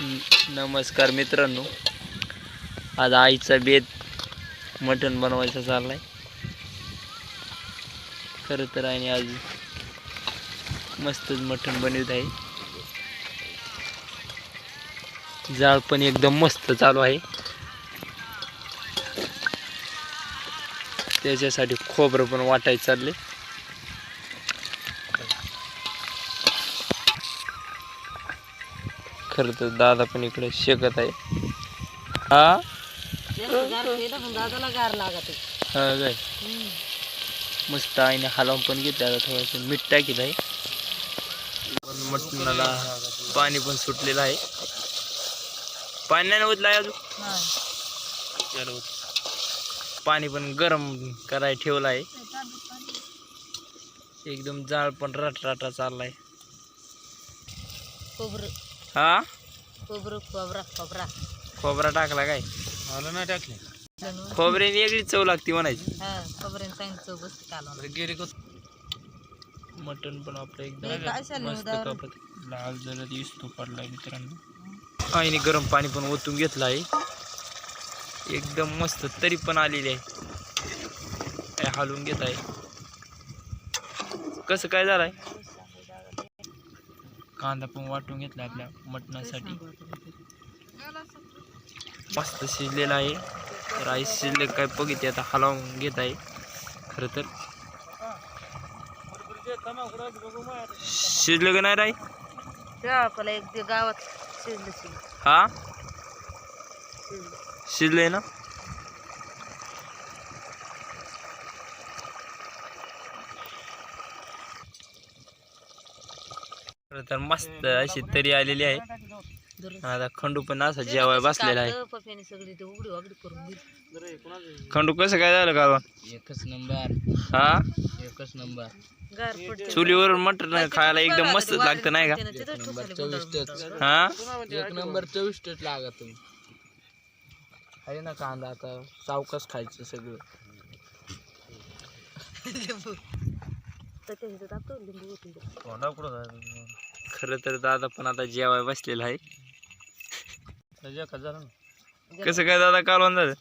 नमस्कार मित्रांनो. आज आईचा बेत मटण बनवायचा चाललाय. खरं तर आईने आज मस्तच मटण बनवत आहे. जाळ पण एकदम मस्त चालू आहे. त्याच्यासाठी खोबरं पण वाटायचं चालले खरं तर दादा पण इकडे शेकत आहे. हा? दादाला गार लागत हा काय मस्त आईने हलवून पण घेतलं आता थोडंसं. मीठ टाकीत आहे. पण मटणाला पाणी पण सुटलेलं आहे. पाणी नाही होत आहे अजून? पाणी पण गरम करायला ठेवलं आहे. एकदम जाळ पण रट राटा चाललाय. खोबरं. हा? खोबरं खोबरा खोबरा. खोबरा टाकला काय? मला नाही टाकले. खोबऱ्याने वेगळी चव लागते म्हणायची. हा खोबऱ्याने चांगली चव बसते कालवण. गेले को? मटण पण आपलं हे काय एकदम मस्त? कापत. लाल जरा दिसतो पडलाय मित्रांनो. आईने गरम पाणी पण ओतून घेतलं आहे एकदम मस्त तरी पण आलेली आहे. काय हलवून घेत आहे कसं काय झालंय? कांदा पण वाटून घेतला आपल्या मटणासाठी. मस्त शिजलेला आहे. तर आई शिजले काय बघितले आता हलवून घेत आहे. खरं तर. शिजलं का नाही आपल्याला एक ते गावात शिजलं हा? शिजलं ना? तर मस्त अशी तरी आलेली आहे. आता खंडू पण असं जेवाय बसलेला आहे. खंडू कसं काय झालं का एकच नंबर. हा? एकच नंबर. गार पडते चुलीवर मटण खायला एकदम मस्त लागतं नाही का? हा? एक नंबर चविष्टच लागा तुम्ही आहे ना कांदा आता. सावकाश खायचं सगळं. खरं तर दादा पण आता जेवाय बसलेला आहे. कसं काय दादा कालवण झालं?